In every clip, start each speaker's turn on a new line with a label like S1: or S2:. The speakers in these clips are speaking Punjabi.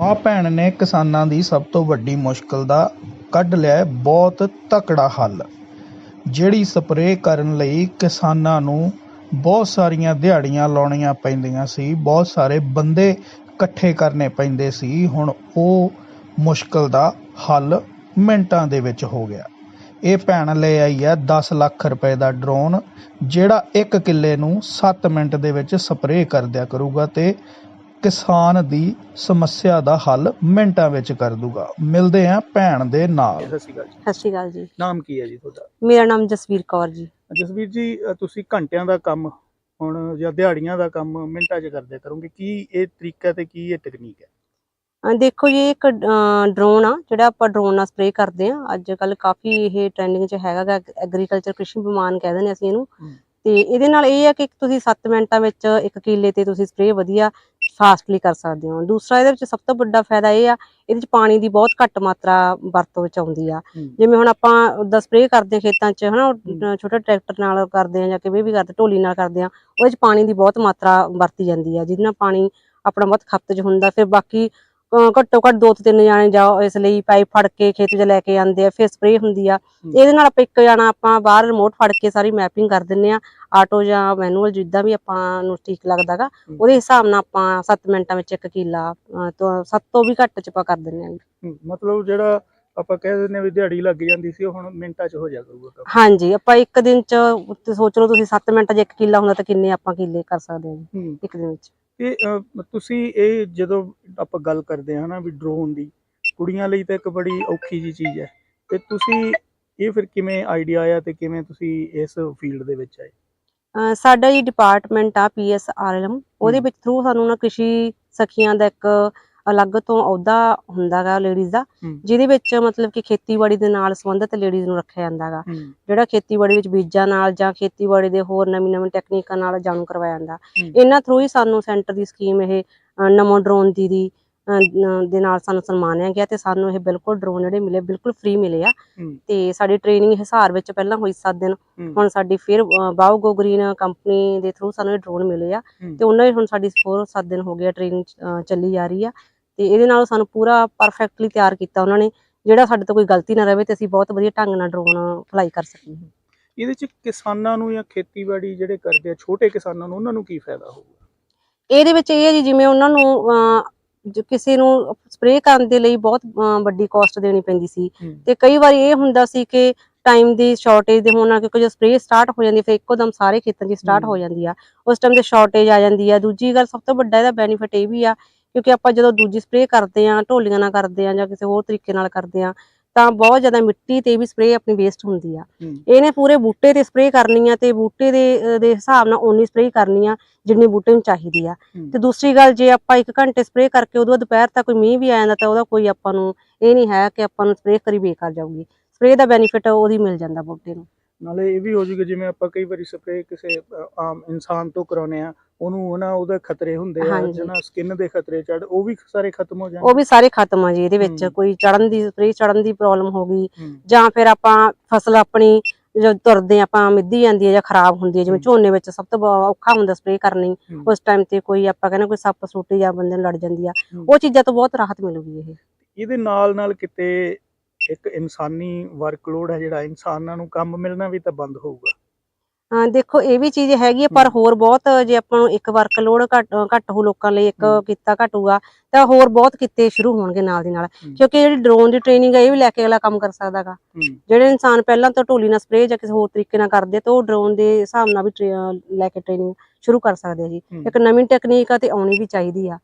S1: ਆ ਭੈਣ ਨੇ ਕਿਸਾਨਾਂ ਦੀ ਸਭ ਤੋਂ ਵੱਡੀ ਮੁਸ਼ਕਲ ਦਾ ਕੱਢ ਲਿਆ ਬਹੁਤ ਤਕੜਾ ਹੱਲ। ਜਿਹੜੀ ਸਪਰੇਅ ਕਰਨ ਲਈ ਕਿਸਾਨਾਂ ਨੂੰ ਬਹੁਤ ਸਾਰੀਆਂ ਦਿਹਾੜੀਆਂ ਲਾਉਣੀਆਂ ਪੈਂਦੀਆਂ ਸੀ, ਬਹੁਤ ਸਾਰੇ ਬੰਦੇ ਇਕੱਠੇ ਕਰਨੇ ਪੈਂਦੇ ਸੀ, ਹੁਣ ਉਹ ਮੁਸ਼ਕਲ ਦਾ ਹੱਲ ਮਿੰਟਾਂ ਦੇ ਵਿੱਚ ਹੋ ਗਿਆ। ਇਹ ਭੈਣ ਲੈ ਆਈ ਹੈ 10 ਲੱਖ ਰੁਪਏ ਦਾ ਡਰੋਨ, ਜਿਹੜਾ 1 ਕਿੱਲੇ ਨੂੰ 7 ਮਿੰਟ ਦੇ ਵਿੱਚ ਸਪਰੇਅ ਕਰ ਦਿਆ ਕਰੂਗਾ ਤੇ ਕਿਸਾਨ ਦੀ ਸਮੱਸਿਆ ਦਾ ਹੱਲ ਮਿੰਟਾਂ ਵਿੱਚ ਕਰ ਦੂਗਾ। ਮਿਲਦੇ ਆ ਭੈਣ ਦੇ ਨਾਲ।
S2: ਸਤਿ ਸ਼੍ਰੀ ਅਕਾਲ ਜੀ।
S3: ਸਤਿ ਸ਼੍ਰੀ ਅਕਾਲ ਜੀ।
S2: ਨਾਮ ਕੀ ਹੈ ਜੀ ਤੁਹਾਡਾ?
S3: ਮੇਰਾ ਨਾਮ ਜਸਵੀਰ ਕੌਰ ਜੀ।
S2: ਜਸਵੀਰ ਜੀ ਅ, ਤੁਸੀਂ ਘੰਟਿਆਂ ਦਾ ਕੰਮ ਹੁਣ ਜਾਂ ਦਿਹਾੜੀਆਂ ਦਾ ਕੰਮ ਮਿੰਟਾਂ 'ਚ ਕਰਦੇ ਕਰੋਗੇ। ਕੀ ਇਹ ਤਰੀਕਾ ਤੇ ਕੀ ਇਹ ਟੈਕਨੀਕ ਹੈ?
S3: ਅਹ ਦੇਖੋ ਜੀ ਇਹ ਇੱਕ ਡਰੋਨ ਆ ਜਿਹੜਾ ਆਪਾਂ ਡਰੋਨ ਨਾਲ ਸਪਰੇਅ ਕਰਦੇ ਆ ਅੱਜ ਕੱਲ ਕਾਫੀ ਇਹ ਟ੍ਰੈਂਡਿੰਗ 'ਚ ਹੈਗਾ ਐਗਰੀਕਲਚਰ ਕ੍ਰਿਸ਼ੀ ਵਿਮਾਨ ਕਹਿੰਦੇ ਨੇ ਅਸੀਂ ਇਹਨੂੰ।
S2: ਹਮ।
S3: ਤੇ ਇਹਦੇ ਨਾਲ ਇਹ ਆ ਕਿ ਤੁਸੀਂ 7 ਮਿੰਟਾਂ ਵਿੱਚ ਇੱਕ ਕਿੱਲੇ ਤੇ ਤੁਸੀਂ ਸਪਰੇਅ ਵਧੀਆ ਫਾਸਟਲੀ ਕਰ ਸਕਦੇ ਹੋ। ਦੂਸਰਾ ਇਹਦੇ ਵਿੱਚ ਸਭ ਤੋਂ ਵੱਡਾ ਫਾਇਦਾ ਇਹ ਆ ਇਹਦੇ ਵਿੱਚ ਪਾਣੀ ਦੀ ਬਹੁਤ ਘੱਟ ਮਾਤਰਾ ਵਰਤੋਂ ਵਿੱਚ ਆਉਂਦੀ ਆ। ਜਿਵੇਂ ਹੁਣ ਆਪਾਂ ਉਹਦਾ ਸਪਰੇਅ ਕਰਦੇ ਆ ਖੇਤਾਂ 'ਚ ਹਨਾ ਛੋਟੇ ਟਰੈਕਟਰ ਨਾਲ ਕਰਦੇ ਆ ਜਾਂ ਕਿਵੇਂ ਵੀ ਕਰਦੇ ਢੋਲੀ ਨਾਲ ਕਰਦੇ ਆ ਉਹਦੇ 'ਚ ਪਾਣੀ ਦੀ ਬਹੁਤ ਮਾਤਰਾ ਵਰਤੀ ਜਾਂਦੀ ਆ ਜਿਹਦੇ ਨਾਲ ਪਾਣੀ ਆਪਣਾ ਬਹੁਤ ਖਪਤ 'ਚ ਹੁੰਦਾ। ਫਿਰ ਬਾਕੀ ਘੱਟੋ ਘੱਟ ਦੋ ਤਿੰਨ ਜਾਣੇ ਜਾਓ ਇਸ ਲਈ ਪਾਈਪ ਫੜ ਕੇ ਖੇਤ 'ਚ ਲੈ ਕੇ ਆਉਂਦੇ ਆ ਫਿਰ ਸਪਰੇਅ ਹੁੰਦੀ ਆ। ਇਹਦੇ ਨਾਲ ਆਪਾਂ ਇੱਕ ਜਾਣਾ ਆਪਾਂ ਬਾਹਰ ਰਿਮੋਟ ਫੜ ਕੇ ਸਾਰੀ ਮੈਪਿੰਗ ਕਰ ਦਿੰਨੇ ਆ। ਆਟੋ ਜਾਂ ਮੈਨੂਅਲ ਜਿੱਦਾਂ ਵੀ ਆਪਾਂ ਨੂੰ ਠੀਕ ਲੱਗਦਾਗਾ ਉਹਦੇ ਹਿਸਾਬ ਨਾਲ ਆਪਾਂ 7 ਮਿੰਟਾਂ ਵਿੱਚ ਇੱਕ ਕਿੱਲਾ ਤੋਂ 7 ਤੋਂ ਵੀ ਘੱਟ ਚ ਆਪਾਂ ਕਰ ਦਿੰਨੇ ਆ
S2: ਮਤਲਬ ਜਿਹੜਾ ਆਪਾਂ ਕਹਿ ਹਾਂ ਵੀ ਦਿਹਾੜੀ ਲੱਗ ਜਾਂਦੀ ਸੀ ਉਹ ਹੁਣ ਮਿੰਟਾਂ 'ਚ ਹੋ ਜਾ ਕਰੂਗਾ
S3: ਹਾਂਜੀ ਆਪਾਂ ਇੱਕ ਦਿਨ ਚ ਸੋਚ ਲਓ ਤੁਸੀਂ 7 ਮਿੰਟਾਂ 'ਚ ਇੱਕ ਕਿੱਲਾ ਹੁੰਦਾ ਤਾਂ ਕਿੰਨੇ ਆਪਾਂ ਕਿੱਲੇ ਕਰ ਸਕਦੇ ਹਾਂ। ਇੱਕ ਦਿਨ ਵਿੱਚ।
S2: ਅ, ਤੁਸੀਂ ਇਹ ਜਦੋਂ ਆਪਾਂ ਗੱਲ ਕਰਦੇ ਹਾਂ ਨਾ ਵੀ ਡਰੋਨ ਦੀ ਕੁੜੀਆਂ ਲਈ ਤਾਂ ਇੱਕ ਬੜੀ ਔਖੀ ਜੀ ਚੀਜ਼ ਹੈ। ਤੇ ਤੁਸੀਂ ਇਹ ਫਿਰ ਕਿਵੇਂ ਆਈਡੀਆ ਆਇਆ ਤੇ ਕਿਵੇਂ ਤੁਸੀਂ ਇਸ ਫੀਲਡ ਦੇ ਵਿੱਚ ਆਏ?
S3: ਸਾਡਾ ਜੀ ਡਿਪਾਰਟਮੈਂਟ ਆ ਪੀਐਸਆਰਐਲਐਮ ਉਹਦੇ। ਵਿੱਚ ਥਰੂ ਸਾਨੂੰ ਨਾ ਕ੍ਰਿਸ਼ੀ ਸਖੀਆਂ ਦਾ ਇੱਕ ਅਲੱਗ ਤੋਂ ਅਹੁਦਾ ਹੁੰਦਾਗਾ ਲੇਡੀਜ਼ ਦਾ। ਜਿਹਦੇ ਵਿੱਚ ਮਤਲਬ ਕਿ ਖੇਤੀਬਾੜੀ ਦੇ ਨਾਲ ਸੰਬੰਧਿਤ ਲੇਡੀਜ਼ ਨੂੰ ਰੱਖਿਆ ਜਾਂਦਾਗਾ ਜਿਹੜਾ ਖੇਤੀਬਾੜੀ ਵਿੱਚ ਬੀਜਾਂ ਨਾਲ ਜਾਂ ਖੇਤੀਬਾੜੀ ਦੇ ਹੋਰ ਨਵੀਂ ਨਵੀਂ ਟੈਕਨੀਕਾਂ ਨਾਲ ਜਾਣੂ ਕਰਵਾਇਆ ਜਾਂਦਾ। ਇਹਨਾਂ ਥਰੂ ਹੀ ਸਾਨੂੰ ਸੈਂਟਰ ਦੀ ਸਕੀਮ ਇਹ ਨਮੋ ਡਰੋਨ ਦੀਦੀ ਦੇ ਨਾਲ ਸਾਨੂੰ ਸਨਮਾਨਿਆ ਗਿਆ ਤੇ ਸਾਨੂੰ ਇਹ ਬਿਲਕੁਲ ਡਰੋਨ ਜਿਹੜੇ ਮਿਲੇ ਬਿਲਕੁਲ ਫ੍ਰੀ ਮਿਲੇ ਆ। ਤੇ ਸਾਡੀ ਟ੍ਰੇਨਿੰਗ ਹਿਸਾਰ ਵਿੱਚ ਪਹਿਲਾਂ ਹੋਈ 7 ਦਿਨ। ਹੁਣ ਸਾਡੀ ਫਿਰ ਬਾਓ ਗੋ ਗ੍ਰੀਨ ਕੰਪਨੀ ਦੇ ਥਰੂ ਸਾਨੂੰ ਇਹ ਡਰੋਨ ਮਿਲੇ ਆ। ਤੇ ਉਹਨਾਂ ਦੀ ਹੁਣ ਸਾਡੀ ਹੋਰ 7 ਦਿਨ ਹੋ ਗਏ ਟ੍ਰੇਨਿੰਗ ਚੱਲੀ ਜਾ ਰਹੀ ਆ। ਤੇ ਇਹਦੇ ਨਾਲ ਸਾਨੂੰ ਪੂਰਾ ਪਰਫੈਕਟਲੀ ਤਿਆਰ ਕੀਤਾ ਉਹਨਾਂ ਨੇ ਜਿਹੜਾ ਸਾਡੇ ਤੋਂ ਕੋਈ ਗਲਤੀ ਨਾ ਰਵੇ ਤੇ ਅਸੀਂ ਬਹੁਤ ਵਧੀਆ ਢੰਗ ਨਾਲ ਡਰੋਨ ਫਲਾਈ ਕਰ ਸਕੀਏ।
S2: ਇਹਦੇ 'ਚ ਕਿਸਾਨਾਂ ਨੂੰ ਜਾਂ ਖੇਤੀਬਾੜੀ ਜਿਹੜੇ ਕਰਦੇ ਆ ਛੋਟੇ ਕਿਸਾਨਾਂ ਨੂੰ ਉਹਨਾਂ ਨੂੰ ਕੀ ਫਾਇਦਾ ਹੋਊਗਾ?
S3: ਇਹਦੇ ਵਿੱਚ ਇਹ ਹੈ ਜੀ ਜਿਵੇਂ ਉਹਨਾਂ ਨੂੰ ਕਿਸੇ ਨੂੰ ਸਪਰੇਅ ਕਰਨ ਦੇ ਲਈ ਬਹੁਤ ਵੱਡੀ ਕਾਸਟ ਦੇਣੀ ਪੈਂਦੀ ਸੀ। ਤੇ ਕਈ ਵਾਰੀ ਇਹ ਹੁੰਦਾ ਸੀ ਕਿ ਟਾਈਮ ਦੀ ਸ਼ਾਰਟੇਜ ਦੇ ਹੋਣ ਕਿਉਂਕਿ ਜੋ ਸਪਰੇਅ ਸਟਾਰਟ ਹੋ ਜਾਂਦੀ ਫਿਰ ਇੱਕੋ ਦਮ ਸਾਰੇ ਖੇਤਾਂ 'ਚ ਸਟਾਰਟ। ਹੋ। ਜਾਂਦੀ ਆ। ਉਸ ਟਾਈਮ ਤੇ ਸ਼ਾਰਟੇਜ ਆ ਜਾਂਦੀ ਆ। ਦੂਜੀ ਗੱਲ ਸਭ ਤੋਂ ਵੱਡਾ ਇਹਦਾ ਬੈਨੀਫਿਟ ਇਹ ਵੀ ਆ ਕਿਉਂਕਿ ਆਪਾਂ ਜਦੋਂ ਦੂਜੀ ਸਪਰੇਅ ਕਰਦੇ ਆ ਢੋਲੀਆਂ ਨਾਲ ਕਰਦੇ ਆ ਜਾਂ ਕਿਸੇ ਹੋਰ ਤਰੀਕੇ ਨਾਲ ਕਰਦੇ ਆ ਤਾਂ ਬਹੁਤ ਜ਼ਿਆਦਾ ਮਿੱਟੀ ਤੇ ਵੀ ਸਪਰੇਅ ਆਪਣੀ ਵੇਸਟ ਹੁੰਦੀ ਆ। ਇਹਨੇ ਪੂਰੇ ਬੂਟੇ ਤੇ ਸਪਰੇਅ ਕਰਨੀ ਆ ਤੇ ਬੂਟੇ ਦੇ ਦੇ ਹਿਸਾਬ ਨਾਲ ਓਨੀ ਸਪਰੇਅ ਕਰਨੀ ਆ ਜਿੰਨੀ ਬੂਟੇ ਨੂੰ ਚਾਹੀਦੀ ਆ। ਤੇ ਦੂਸਰੀ ਗੱਲ ਜੇ ਆਪਾਂ 1 ਘੰਟੇ ਸਪਰੇਅ ਕਰਕੇ ਉਦੋਂ ਦੁਪਹਿਰ ਤੱਕ ਕੋਈ ਮੀਂਹ ਵੀ ਆ ਜਾਂਦਾ ਤਾਂ ਉਹਦਾ ਕੋਈ ਆਪਾਂ ਨੂੰ ਇਹ ਨਹੀਂ ਹੈ ਕਿ ਆਪਾਂ ਨੂੰ ਸਪਰੇਅ ਕਰੀ ਬੇਕਾਰ ਜਾਊਗੀ। ਸਪਰੇਅ ਦਾ ਬੈਨੀਫਿਟ ਉਹਦੀ ਮਿਲ ਜਾਂਦਾ ਬੂਟੇ ਨੂੰ।
S2: ਨਾਲੇ ਇਹ ਵੀ ਹੋ ਜੂਗਾ ਜਿਵੇਂ ਆਪਾਂ ਕਈ ਵਾਰੀ ਸਪਰੇਅ ਕਿਸੇ ਅ, ਆਮ ਇਨਸਾਨ ਤੋਂ ਕਰਾਉਨੇ ਆ ਉਹਨੂੰ ਹਨਾ ਉਹਦੇ ਖਤਰੇ ਹੁੰਦੇ ਆ
S3: ਹਾਂਜੀ।
S2: ਜਿਹਨਾਂ ਸਕਿਨ ਦੇ ਖਤਰੇ ਚੜ ਉਹ ਵੀ ਸਾਰੇ ਖਤਮ ਹੋ
S3: ਉਹ
S2: ਜਾਣਗੇ
S3: ਵੀ ਸਾਰੇ ਖਤਮ ਆ ਜੀ ਇਹਦੇ ਵਿੱਚ
S2: ਹਮ।
S3: ਕੋਈ ਚੜਨ ਦੀ ਸਪਰੇਅ ਚੜਨ ਦੀ ਪ੍ਰੋਬਲਮ ਹੋ ਗਈ
S2: ਹਮ,
S3: ਜਾਂ ਫਿਰ ਆਪਾਂ ਫਸਲ ਆਪਣੀ ਜਦ ਤੁਰਦੇ ਆਪਾਂ ਮਿੱਧੀ ਜਾਂਦੀ ਹੈ ਜਾਂ ਖਰਾਬ ਹੁੰਦੀ ਹੈ ਜਿਵੇਂ
S2: ਹਮ।
S3: ਝੋਨੇ ਵਿੱਚ ਸਭ ਤੋਂ ਬ- ਔਖਾ ਹੁੰਦਾ ਸਪਰੇਅ ਕਰਨੀ
S2: ਹਮ,
S3: ਉਸ ਟਾਈਮ ਤੇ ਕੋਈ ਆਪਾਂ ਕਹਿੰਦੇ ਕੋਈ ਸੱਪ ਸੂਟੀ ਜਾਂ ਬੰਦੇ ਨੂੰ ਲੜ ਜਾਂਦੀ ਆ
S2: ਹਮ।
S3: ਉਹ ਚੀਜ਼ਾਂ ਤੋਂ ਬਹੁਤ ਰਾਹਤ ਮਿਲੂਗੀ ਇਹ
S2: ਇਹਦੇ ਨਾਲ ਨਾਲ ਕਿਤੇ ਇੱਕ ਇਨਸਾਨੀ ਵਰਕਲੋਡ ਹੈ ਜਿਹੜਾ ਇਨਸਾਨਾਂ ਨੂੰ ਕੰਮ ਮਿਲਣਾ ਵੀ ਤਾਂ ਬੰਦ ਹੋਊਗਾ
S3: ਹਾਂ ਦੇਖੋ ਇਹ ਵੀ ਚੀਜ਼ ਹੈਗੀ ਹੈ ਪਰ। ਹੋਰ ਬਹੁਤ ਜੇ ਆਪਾਂ ਨੂੰ ਇੱਕ ਵਰਕ ਲੋਡ ਘੱਟ ਘੱਟ ਹੋ ਲੋਕਾਂ ਲਈ ਇੱਕ। ਕਿੱਤਾ ਘਟੂਗਾ ਤਾਂ ਹੋਰ ਬਹੁਤ ਕਿੱਤੇ ਸ਼ੁਰੂ ਹੋਣਗੇ ਨਾਲ ਦੀ ਨਾਲ। ਕਿਉਂਕਿ ਜਿਹੜੀ ਡਰੋਨ ਦੀ ਟ੍ਰੇਨਿੰਗ ਹੈ ਇਹ ਵੀ ਲੈ ਕੇ ਅਗਲਾ ਕੰਮ ਕਰ ਸਕਦਾਗਾ ਜਿਹੜੇ ਇਨਸਾਨ ਪਹਿਲਾਂ ਤੋਂ ਢੋਲੀ ਨਾਲ ਸਪਰੇਅ ਜਾਂ ਕਿਸੇ ਹੋਰ ਤਰੀਕੇ ਨਾਲ ਕਰਦੇ ਤਾਂ ਉਹ ਡਰੋਨ ਦੇ ਹਿਸਾਬ ਨਾਲ ਵੀ ਲੈ ਕੇ ਟ੍ਰੇਨਿੰਗ ਸ਼ੁਰੂ ਕਰ ਸਕਦੇ ਆ ਜੀ। ਇੱਕ ਨਵੀਂ ਟੈਕਨੀਕ ਆ ਤੇ ਆਉਣੀ ਵੀ ਚਾਹੀਦੀ ਆ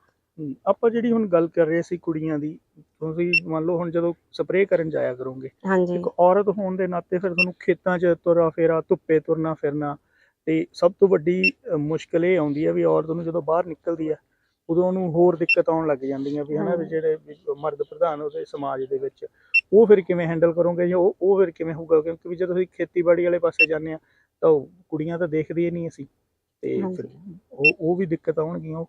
S2: ਆਪਾਂ ਜਿਹੜੀ ਹੁਣ ਗੱਲ ਕਰ ਰਹੇ ਸੀ ਕੁੜੀਆਂ ਦੀ ਤੁਸੀਂ ਮੰਨ ਲਓ ਹੁਣ ਜਦੋਂ ਸਪਰੇਅ ਕਰਨ ਜਾਇਆ ਕਰੋਗੇ
S3: ਹਾਂਜੀ।
S2: ਇੱਕ ਔਰਤ ਹੋਣ ਦੇ ਨਾਤੇ ਫਿਰ ਤੁਹਾਨੂੰ ਖੇਤਾਂ 'ਚ ਤੁਰਾ ਫੇਰਾ ਧੁੱਪੇ ਤੁਰਨਾ ਫਿਰਨਾ ਤੇ ਸਭ ਤੋਂ ਵੱਡੀ ਮੁਸ਼ਕਲ ਇਹ ਆਉਂਦੀ ਹੈ ਵੀ ਔਰਤ ਨੂੰ ਜਦੋਂ ਬਾਹਰ ਨਿਕਲਦੀ ਹੈ ਉਦੋਂ ਉਹਨੂੰ ਹੋਰ ਦਿੱਕਤ ਆਉਣ ਲੱਗ ਜਾਂਦੀਆਂ ਵੀ ਹਨਾ।
S3: ਜਿਹੜੇ
S2: ਮਰਦ ਪ੍ਰਧਾਨ ਉਹਦੇ ਸਮਾਜ ਦੇ ਵਿੱਚ ਉਹ ਫਿਰ ਕਿਵੇਂ ਹੈਂਡਲ ਕਰੋਗੇ ਜਾਂ ਉਹ ਉਹ ਫਿਰ ਕਿਵੇਂ ਹੋਊਗਾ? ਕਿਉਂਕਿ ਵੀ ਜਦੋਂ ਅਸੀਂ ਖੇਤੀਬਾੜੀ ਵਾਲੇ ਪਾਸੇ ਜਾਂਦੇ ਆ ਤਾਂ ਕੁੜੀਆਂ ਤਾਂ ਦੇਖਦੇ ਹੀ ਨਹੀਂ ਅਸੀਂ ਤੇ ਉਹ ਉਹ ਵੀ ਦਿੱਕਤ ਆਉਣਗੀਆਂ ਉਹ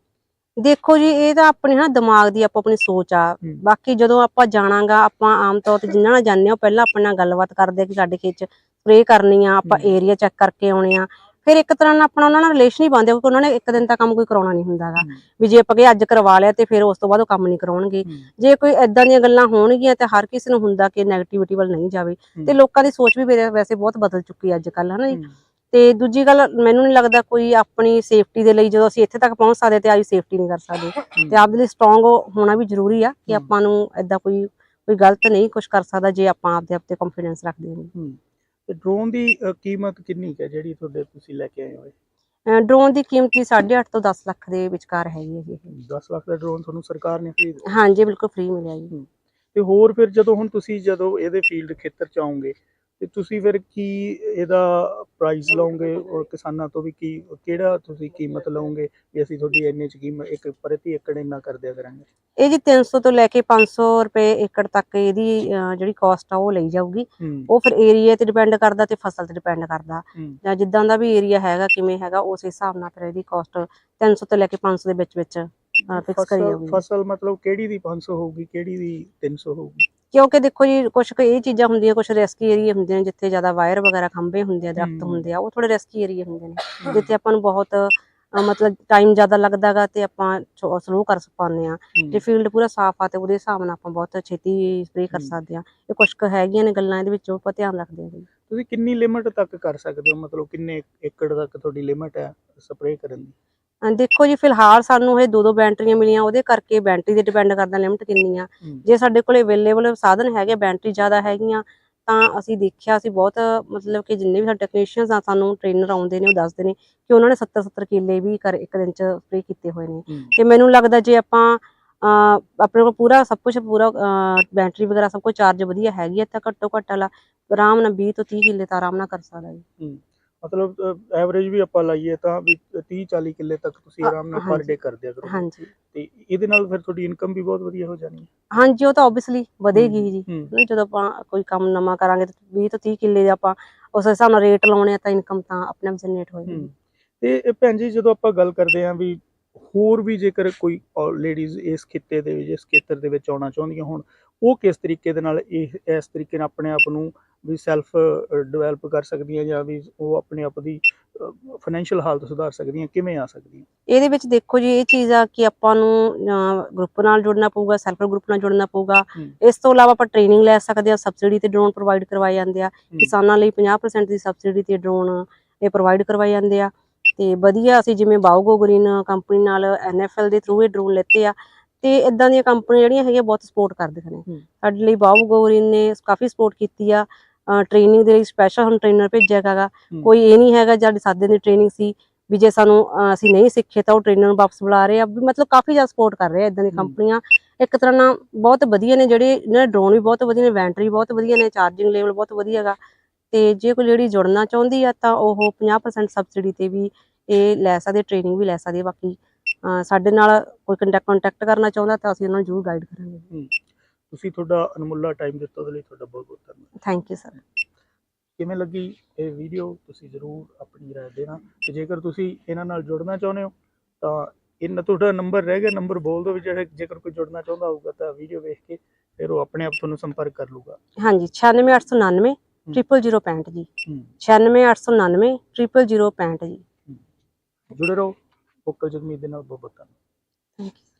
S3: ਦੇਖੋ ਜੀ ਇਹ ਤਾਂ ਆਪਣੇ ਨਾ ਦਿਮਾਗ ਦੀ ਆਪੋ ਆਪਣੀ ਸੋਚ ਆ। ਬਾਕੀ ਜਦੋਂ ਆਪਾਂ ਜਾਣਾਗਾ ਆਪਾਂ ਆਮ ਤੌਰ ਤੇ ਜਿਨ੍ਹਾਂ ਨਾਲ ਜਾਂਦੇ ਉਹ ਪਹਿਲਾਂ ਆਪਣੇ ਨਾਲ ਗੱਲਬਾਤ ਕਰਦੇ ਕਿ ਸਾਡੇ ਖੇਤ ਚ ਸਪਰੇਅ ਕਰਨੀ ਆ ਆਪਾਂ। ਏਰੀਆ ਚੈੱਕ ਕਰਕੇ ਆਉਣੇ ਆ। ਫਿਰ ਇੱਕ ਤਰ੍ਹਾਂ ਨਾਲ ਆਪਣਾ ਉਹਨਾਂ ਨਾਲ ਰਿਲੇਸ਼ਨ ਹੀ ਬਣਦੇ ਕਿਉਂਕਿ ਉਹਨਾਂ ਨੇ ਇੱਕ ਦਿਨ ਤਾਂ ਕੰਮ ਕੋਈ ਕਰਾਉਣਾ ਨਹੀਂ ਹੁੰਦਾਗਾ।
S2: ਹੂੰ,
S3: ਵੀ ਜੇ ਆਪਾਂ ਕਿ ਅੱਜ ਕਰਵਾ ਲਿਆ ਤੇ ਫਿਰ ਉਸ ਤੋਂ ਬਾਅਦ ਉਹ ਕੰਮ ਨਹੀਂ ਕਰਾਉਣਗੇ।
S2: ਹੂੰ,
S3: ਜੇ ਕੋਈ ਐਦਾਂ ਦੀਆਂ ਗੱਲਾਂ ਹੋਣਗੀਆਂ ਤੇ ਹਰ ਕਿਸੇ ਨੂੰ ਹੁੰਦਾ ਕਿ 네ਗੇਟਿਵਿਟੀ ਵੱਲ ਨਹੀਂ ਜਾਵੇ।
S2: ਹੂੰ,
S3: ਤੇ ਲੋਕਾਂ ਦੀ ਸੋਚ ਵੀ ਵੈਸੇ- ਬਹੁਤ ਬਦਲ ਚੁੱਕੀ ਹੈ ਅੱਜ ਕੱਲ ਹਨਾ ਜੀ।
S2: ਹੂੰ,
S3: ਤੇ ਦੂਜੀ ਗੱਲ ਮੈਨੂੰ ਨਹੀਂ ਲੱਗਦਾ ਕੋਈ ਆਪਣੀ ਸੇਫਟੀ ਦੇ ਲਈ ਜਦੋਂ ਅਸੀਂ ਇੱਥੇ ਤੱਕ ਪਹੁੰਚ ਸਕਦੇ ਤੇ ਆਈ ਸੇਫਟੀ ਨਹੀਂ ਕਰ ਸਕਦੇ। ਤੇ ਆਪਦੇ ਲਈ ਸਟਰੋਂਗ ਹੋਣਾ ਵੀ ਜ਼ਰੂਰੀ ਆ ਕਿ। ਆਪਾਂ ਨੂੰ ਐਦਾਂ ਕੋਈ ਕੋਈ ਗਲਤ ਨਹੀਂ ਕੁਝ ਕਰ ਸਕਦਾ ਜੇ ਆਪਾਂ ਆਪਦੇ ਆਪ ਤੇ ਕੰਫੀਡੈਂਸ ਰੱਖਦੇ ਹਾਂ।
S2: ਹੂੰ। ਤੇ ਡਰੋਨ ਦੀ ਕੀਮਤ ਕਿੰਨੀ ਹੈ ਜਿਹੜੀ ਤੁਹਾਡੇ ਤੁਸੀਂ ਲੈ ਕੇ ਆਏ ਹੋਏ?
S3: ਡਰੋਨ ਦੀ ਕੀਮਤ ਜੀ 8.5 ਤੋਂ 10 ਲੱਖ ਦੇ ਵਿਚਕਾਰ ਹੈਗੀ ਹੈ ਜੀ ਇਹ।
S2: 10 ਲੱਖ ਦਾ ਡਰੋਨ ਤੁਹਾਨੂੰ ਸਰਕਾਰ ਨੇ ਖਰੀਦ
S3: ਹਾਂਜੀ ਬਿਲਕੁਲ ਫ੍ਰੀ ਮਿਲਿਆ ਜੀ।
S2: ਤੇ ਹੋਰ ਫਿਰ ਜਦੋਂ ਹੁਣ ਤੁਸੀਂ ਜਦੋਂ ਇਹਦੇ ਫੀਲਡ ਖੇਤਰ ਚ ਆਓਗੇ ਤੇ ਤੁਸੀਂ ਫਿਰ ਕੀ ਇਹਦਾ ਪ੍ਰਾਈਸ ਲਓਗੇ ਔਰ ਕਿਸਾਨਾਂ ਤੋਂ ਵੀ ਕੀ ਕਿਹੜਾ ਤੁਸੀਂ ਕੀਮਤ ਲਓਗੇ ਵੀ ਅਸੀਂ ਤੁਹਾਡੀ ਇੰਨੇ ਚ ਕੀਮਤ ਇੱਕ ਪ੍ਰਤੀ ਏਕੜ ਇੰਨਾ ਕਰ ਦਿਆ ਕਰਾਂਗੇ?
S3: ਇਹ ਜੀ 300 ਤੋਂ ਲੈ ਕੇ 500 ਰੁਪਏ ਏਕੜ ਤੱਕ ਇਹਦੀ ਜਿਹੜੀ ਕਾਸਟ ਆ ਉਹ ਲਈ ਜਾਊਗੀ। ਉਹ ਫਿਰ ਏਰੀਆ ਤੇ ਡਿਪੈਂਡ ਕਰਦਾ ਤੇ ਫਸਲ ਤੇ ਡਿਪੈਂਡ ਕਰਦਾ। ਜਾਂ ਜਿੱਦਾਂ ਦਾ ਵੀ ਏਰੀਆ ਹੈਗਾ ਕਿਵੇਂ ਹੈਗਾ ਉਸ ਹਿਸਾਬ ਨਾਲ ਫਿਰ ਇਹਦੀ ਕਾਸਟ 300 ਤੋਂ ਲੈ ਕੇ 500 ਦੇ ਵਿੱਚ ਵਿੱਚ ਫਿਕਸ ਕਰੀ ਜਾਊਗੀ।
S2: ਫਸਲ ਮਤਲਬ ਕਿਹੜੀ ਦੀ 500 ਹੋਊਗੀ ਕਿਹੜੀ ਦੀ 300 ਹੋਊਗੀ?
S3: ਕਿਉਂਕਿ ਦੇਖੋ ਜੀ ਕੁਝ ਕੁ ਇਹ ਚੀਜ਼ਾਂ ਹੁੰਦੀਆਂ ਕੁਝ ਰਿਸਕੀ ਏਰੀਆ ਹੁੰਦੇ ਨੇ ਜਿੱਥੇ ਜ਼ਿਆਦਾ ਵਾਇਰ ਵਗੈਰਾ ਖੰਭੇ ਹੁੰਦੇ ਆ ਦਰਖਤ। ਹੁੰਦੇ ਆ ਉਹ ਥੋੜੇ ਰਿਸਕੀ ਏਰੀਆ ਹੁੰਦੇ ਨੇ ਜਿੱਥੇ ਆਪਾਂ ਨੂੰ ਬਹੁਤ ਮਤਲਬ ਟਾਈਮ ਜ਼ਿਆਦਾ ਲੱਗਦਾਗਾ ਤੇ ਆਪਾਂ ਸਲੋ ਕਰ ਪਾਉਂਦੇ ਆ ਜੇ ਫੀਲਡ ਪੂਰਾ ਸਾਫ਼ ਆ ਤੇ ਉਹਦੇ ਹਿਸਾਬ ਨਾਲ ਆਪਾਂ ਬਹੁਤ ਛੇਤੀ ਸਪਰੇਅ ਕਰ। ਸਕਦੇ ਆ ਇਹ ਕੁਝ ਕੁ ਹੈਗੀਆਂ ਨੇ ਗੱਲਾਂ ਇਹਦੇ ਵਿੱਚ ਉਹ ਆਪਾਂ ਧਿਆਨ ਰੱਖਦੇ ਆ
S2: ਤੁਸੀਂ ਕਿੰਨੀ ਲਿਮਟ ਤੱਕ ਕਰ ਸਕਦੇ ਹੋ? ਮਤਲਬ ਕਿੰਨੇ ਏਕੜ ਤੱਕ ਤੁਹਾਡੀ ਲਿਮਟ ਹੈ ਸਪਰੇਅ ਕਰਨ ਦੀ?
S3: ਦੇਖੋ ਜੀ ਫਿਲਹਾਲ ਸਾਨੂੰ ਇਹ ਦੋ ਦੋ ਬੈਟਰੀਆਂ ਮਿਲੀਆਂ ਉਹਦੇ ਕਰਕੇ ਬੈਟਰੀ ਤੇ ਡਿਪੈਂਡ ਕਰਦਾ ਲਿਮਟ ਕਿੰਨੀ ਆ ਜੇ ਸਾਡੇ ਕੋਲੇ ਅਵੇਲੇਬਲ ਸਾਧਨ ਹੈਗੇ ਬੈਟਰੀ ਜ਼ਿਆਦਾ ਹੈਗੀਆਂ ਤਾਂ ਅਸੀਂ ਦੇਖਿਆ ਅਸੀਂ ਬਹੁਤ ਮਤਲਬ ਕਿ ਜਿੰਨੇ ਵੀ ਸਾਡੇ ਟੈਕਨੀਸ਼ੀਅਨਸ ਆ ਸਾਨੂੰ ਟ੍ਰੇਨਰ ਆਉਂਦੇ ਨੇ ਉਹ ਦੱਸਦੇ ਨੇ ਕਿ ਉਹਨਾਂ ਨੇ 70 70 ਕਿੱਲੇ ਵੀ ਕਰ ਇੱਕ ਦਿਨ ਚ ਸਪਰੇ ਕੀਤੇ ਹੋਏ ਨੇ। ਤੇ ਮੈਨੂੰ ਲੱਗਦਾ ਜੇ ਆਪਾਂ ਆਪਣੇ ਕੋਲ ਪੂਰਾ ਸਭ ਕੁਝ ਪੂਰਾ ਬੈਟਰੀ ਵਗੈਰਾ ਸਭ ਕੁਝ ਚਾਰਜ ਵਧੀਆ ਹੈਗੀ ਹੈ ਤਾਂ ਘੱਟੋ ਘੱਟ ਵਾਲਾ ਆਰਾਮ ਨਾਲ 20 ਤੋਂ 30 ਕਿੱਲੇ ਤਾਂ ਆਰਾਮ ਨਾਲ ਕਰ ਸਕਦਾ ਜੀ।
S2: ਮਤਲਬ ਐਵਰੇਜ ਵੀ ਆਪਾਂ ਲਾਈਏ ਤਾਂ ਵੀ 30 40 ਕਿੱਲੇ ਤੱਕ ਤੁਸੀਂ ਆਰਾਮ ਨਾਲ ਪਰ। ਡੇ ਕਰ ਦਿਆ ਕਰੋ
S3: ਹਾਂਜੀ।
S2: ਤੇ ਇਹਦੇ ਨਾਲ ਫਿਰ ਤੁਹਾਡੀ ਇਨਕਮ ਵੀ ਬਹੁਤ ਵਧੀਆ ਹੋ ਜਾਣੀ ਹੈ।
S3: ਹਾਂਜੀ ਉਹ ਤਾਂ ਆਬਵੀਅਸਲੀ ਵਧੇਗੀ ਜੀ। ਜਦੋਂ ਆਪਾਂ ਕੋਈ ਕੰਮ ਨਵਾਂ ਕਰਾਂਗੇ ਤਾਂ 20 ਤੋਂ 30 ਕਿੱਲੇ ਦੇ ਆਪਾਂ ਉਸ ਹਿਸਾਬ ਨਾਲ ਰੇਟ ਲਾਉਣੇ ਆ ਤਾਂ ਇਨਕਮ ਤਾਂ ਆਪਣੇ ਆਪ ਜਨਰੇਟ ਹੋਏਗੀ।
S2: ਤੇ ਭੈਣ ਜੀ ਜਦੋਂ ਆਪਾਂ ਗੱਲ ਕਰਦੇ ਆਂ ਵੀ ਹੋਰ ਵੀ ਜੇਕਰ ਕੋਈ ਲੇਡੀਜ਼ ਇਸ ਖਿੱਤੇ ਦੇ ਵਿੱਚ ਇਸ ਖੇਤਰ ਦੇ ਵਿੱਚ ਆਉਣਾ ਚਾਹੁੰਦੀਆਂ ਹੋਣ ਉਹ ਕਿਸ ਤਰੀਕੇ ਦੇ ਨਾਲ ਇਹ ਇਸ ਤਰੀਕੇ ਨਾਲ ਆਪਣੇ ਆਪ ਨੂੰ ਵੀ ਸੈਲਫ ਡਿਵੈਲਪ ਕਰ ਸਕਦੀਆਂ ਜਾਂ ਵੀ ਉਹ ਆਪਣੇ ਆਪ ਦੀ ਫਾਈਨੈਂਸ਼ੀਅਲ ਹਾਲਤ ਸੁਧਾਰ ਸਕਦੀਆਂ ਕਿਵੇਂ ਆ ਸਕਦੀਆਂ?
S3: ਇਹਦੇ ਵਿੱਚ ਦੇਖੋ ਜੀ ਇਹ ਚੀਜ਼ ਆ ਕਿ ਆਪਾਂ ਨੂੰ ਗਰੁੱਪ ਨਾਲ ਜੁੜਨਾ ਪਊਗਾ ਸੈਲਫ ਗਰੁੱਪ ਨਾਲ ਜੁੜਨਾ ਪਊਗਾ। ਇਸ ਤੋਂ ਇਲਾਵਾ ਆਪਾਂ ਟ੍ਰੇਨਿੰਗ ਲੈ ਸਕਦੇ ਆ ਸਬਸਿਡੀ ਤੇ ਡਰੋਨ ਪ੍ਰੋਵਾਈਡ ਕਰਵਾਏ ਜਾਂਦੇ ਆ। ਕਿਸਾਨਾਂ ਲਈ 50% ਦੀ ਸਬਸਿਡੀ ਤੇ ਡਰੋਨ ਇਹ ਪ੍ਰੋਵਾਈਡ ਕਰਵਾਏ ਜਾਂਦੇ ਆ। ਤੇ ਵਧੀਆ ਅਸੀਂ ਜਿਵੇਂ ਬਾਓਗੋ ਗ੍ਰੀਨ ਕੰਪਨੀ ਨਾਲ ਐਨਐਫਐਲ ਦੇ ਥਰੂ ਇਹ ਡਰੋਨ ਲੈਤੇ ਆ। ਤੇ ਇਦਾਂ ਦੀਆਂ ਕੰਪਨੀਆਂ ਜਿਹੜੀਆਂ ਹੈਗੀਆਂ ਬਹੁਤ ਸਪੋਰਟ ਕਰਦੀਆਂ ਨੇ। ਸਾਡੇ ਲਈ ਬਾਓਗੋ ਗ੍ਰੀਨ ਨੇ ਕਾਫੀ ਸਪੋਰਟ ਕੀਤੀ ਆ। ਟ੍ਰੇਨਿੰਗ ਦੇ ਲਈ ਸਪੈਸ਼ਲ ਹੁਣ ਟ੍ਰੇਨਰ ਭੇਜਿਆ ਹੈਗਾ। ਕੋਈ ਇਹ ਨਹੀਂ ਹੈਗਾ ਜਿਹੜੀ ਸਾਦੇ ਦੀ ਟ੍ਰੇਨਿੰਗ ਸੀ ਵੀ ਜੇ ਸਾਨੂੰ ਅਸੀਂ ਨਹੀਂ ਸਿੱਖੇ ਤਾਂ ਉਹ ਟ੍ਰੇਨਰ ਨੂੰ ਵਾਪਸ ਬੁਲਾ ਰਹੇ ਆ। ਵੀ ਮਤਲਬ ਕਾਫੀ ਜ਼ਿਆਦਾ ਸਪੋਰਟ ਕਰ ਰਹੇ ਆ ਇਦਾਂ ਦੀਆਂ। ਕੰਪਨੀਆਂ। ਇੱਕ ਤਰ੍ਹਾਂ ਨਾਲ ਬਹੁਤ ਵਧੀਆ ਨੇ ਜਿਹੜੇ ਇਹਨਾਂ ਡਰੋਨ ਵੀ ਬਹੁਤ ਵਧੀਆ ਨੇ ਬੈਟਰੀ ਬਹੁਤ ਵਧੀਆ ਨੇ ਚਾਰਜਿੰਗ ਲੈਵਲ ਬਹੁਤ ਵਧੀਆ ਹੈਗਾ। ਤੇ ਜੇ ਕੋਈ ਲੇਡੀ ਜੁੜਨਾ ਚਾਹੁੰਦੀ ਆ ਤਾਂ ਉਹ 50% ਸਬਸਿਡੀ ਤੇ ਵੀ ਇਹ ਲੈ ਸਕਦੀ ਟ੍ਰੇਨਿੰਗ ਵੀ ਲੈ ਸਕਦੀ ਬਾਕੀ ਸਾਡੇ ਨਾਲ ਕੋਈ ਕੰਟੈਕਟ ਕੰਟੈਕਟ ਕਰਨਾ ਚਾਹੁੰਦਾ ਤਾਂ ਅਸੀਂ ਉਹਨਾਂ ਨੂੰ ਜ਼ਰੂਰ ਗਾਈਡ ਕਰਾਂਗੇ।
S2: ਤੁਸੀਂ ਤੁਹਾਡਾ ਅਨਮੁੱਲਾ ਟਾਈਮ ਦਿੱਤਾ ਉਹਦੇ ਲਈ ਤੁਹਾਡਾ ਬਹੁਤ ਬਹੁਤ ਧੰਨਵਾਦ।
S3: ਥੈਂਕ ਯੂ ਸਰ
S2: ਕਿਵੇਂ ਲੱਗੀ ਇਹ ਵੀਡੀਓ ਤੁਸੀਂ ਜ਼ਰੂਰ ਆਪਣੀ ਰਾਏ ਦੇਣਾ। ਤੇ ਜੇਕਰ ਤੁਸੀਂ ਇਹਨਾਂ ਨਾਲ ਜੁੜਨਾ ਚਾਹੁੰਦੇ ਹੋ ਤਾਂ ਇਹਨਾਂ ਤੁਹਾਡਾ ਨੰਬਰ ਰਹਿ ਗਿਆ ਨੰਬਰ ਬੋਲ ਦਿਓ ਵੀ ਜਿਹੜੇ ਜੇਕਰ ਕੋਈ ਜੁੜਨਾ ਚਾਹੁੰਦਾ ਹੋਊਗਾ ਤਾਂ ਵੀਡੀਓ ਵੇਖ ਕੇ ਫਿਰ ਉਹ ਆਪਣੇ ਆਪ ਤੁਹਾਨੂੰ ਸੰਪਰਕ ਕਰ ਲੂਗਾ
S3: ਹਾਂਜੀ 96899 00065 ਜੀ।
S2: ਹੂੰ।
S3: 96899 00065 ਜੀ।
S2: ਜੁੜੇ ਰਹੋ। ਫੋਕਲ ਜਗਮੀਤ ਦੇ ਨਾਲ ਬਹੁਤ ਬਹੁਤ ਧੰਨਵਾਦ
S3: ਥੈਂਕ ਯੂ